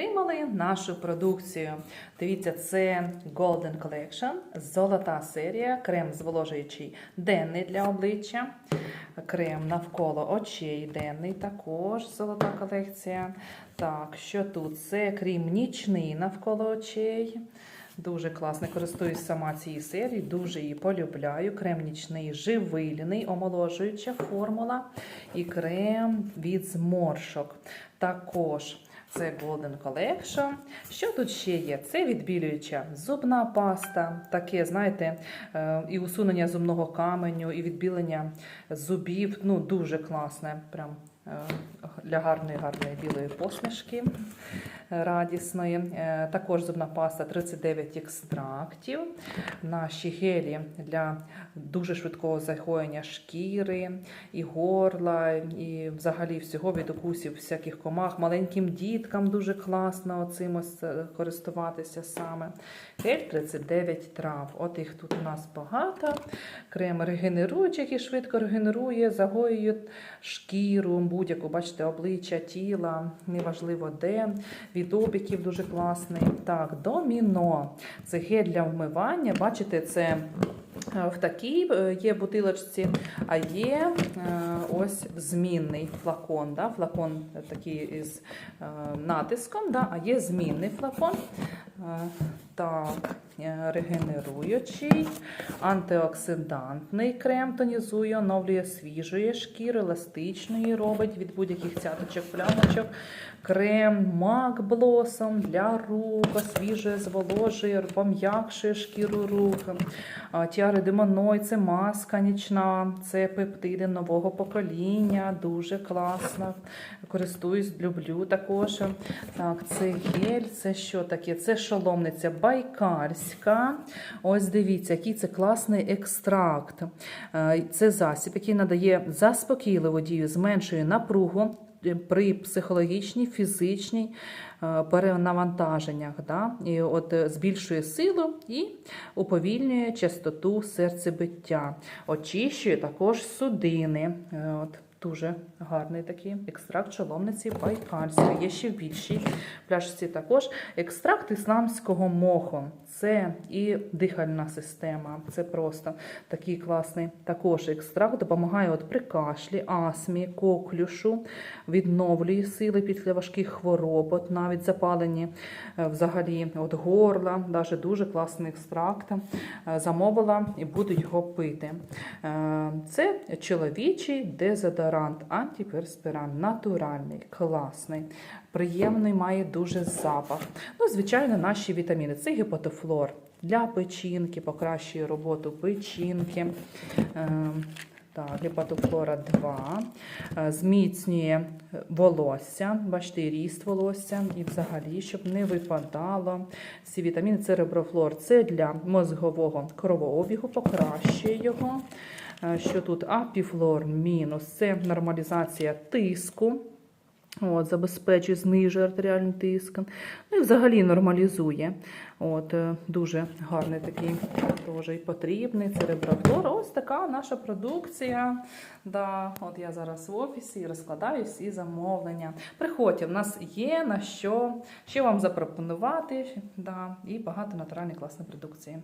отримали нашу продукцію. Дивіться, це Golden Collection, золота серія, крем зволожуючий денний для обличчя, крем навколо очей денний, також золота колекція. Так, що тут? Це крем нічний навколо очей. Дуже класно, користуюсь сама цією серією, дуже її полюбляю. Крем нічний живильний, омоложуюча формула і крем від зморшок. Також це Golden Collection. Що тут ще є? Це відбілююча зубна паста, таке, знаєте, е, і усунення зубного каменю, і відбілення зубів. Ну, дуже класне. Прям е, для гарної, гарної білої посмішки радісної. Е, Також зубна паста 39 екстрактів. Наші гелі для дуже швидкого загоєння шкіри, і горла, і взагалі всього від укусів всяких комах. Маленьким діткам дуже класно цим ось е, користуватися саме. Гель 39 трав. От їх тут у нас багато. Крем регенеруючий, який швидко регенерує, загоює шкіру, будь-яку, бачите, обличчя, тіла, неважливо де. Від опіків дуже класний. Так, доміно. Це гель для вмивання. Бачите, це в такій е, є бутилочці, а є е, ось змінний флакон. Да? Флакон такий із е, натиском, да? а є змінний флакон. Е, Так, е, регенеруючий, антиоксидантний крем тонізує, оновлює свіжує шкіру, еластичної робить від будь-яких цяточок, плямочок. Крем Мак Блосом для рук, освіжує, зволожує, пом'якшує шкіру рук. Тіари Демоной це маска нічна, це пептиди нового покоління, дуже класно. Користуюсь, люблю також. Так, це гель, це що таке? Це шоломниця байкарська. Ось дивіться, який це класний екстракт. Е, Це засіб, який надає заспокійливу дію, зменшує напругу при психологічній, фізичній е, перенавантаженнях. Да? І от е, збільшує силу і уповільнює частоту серцебиття, очищує також судини. Е, От. Дуже гарний такий екстракт шоломниці байкальської. Є ще в більшій пляшці також. Екстракт ісламського моху. Це і дихальна система. Це просто такий класний також екстракт. Допомагає от при кашлі, астмі, коклюшу, відновлює сили після важких хвороб, от навіть запалені е, взагалі от горла. Даже дуже класний екстракт. Е, Замовила і буду його пити. Е, Це чоловічий дезодорант, антиперспірант, натуральний, класний, приємний, має дуже запах. Ну, звичайно, наші вітаміни. Це гепатофлор для печінки, покращує роботу печінки. Е, Так, гепатофлора 2, Е, зміцнює волосся, бачите, ріст волосся, і взагалі, щоб не випадало. Ці вітаміни, це реброфлор, це для мозгового кровообігу, покращує його. Що тут апіфлор мінус, це нормалізація тиску. От, забезпечує, знижує артеріальний тиск. Ну і взагалі нормалізує. От, е, дуже гарний такий, теж і потрібний. Це реброфлор. Ось така наша продукція. Да, от я зараз в офісі і розкладаю всі замовлення. Приходьте, в нас є на що, що вам запропонувати. Да, і багато натуральної класної продукції.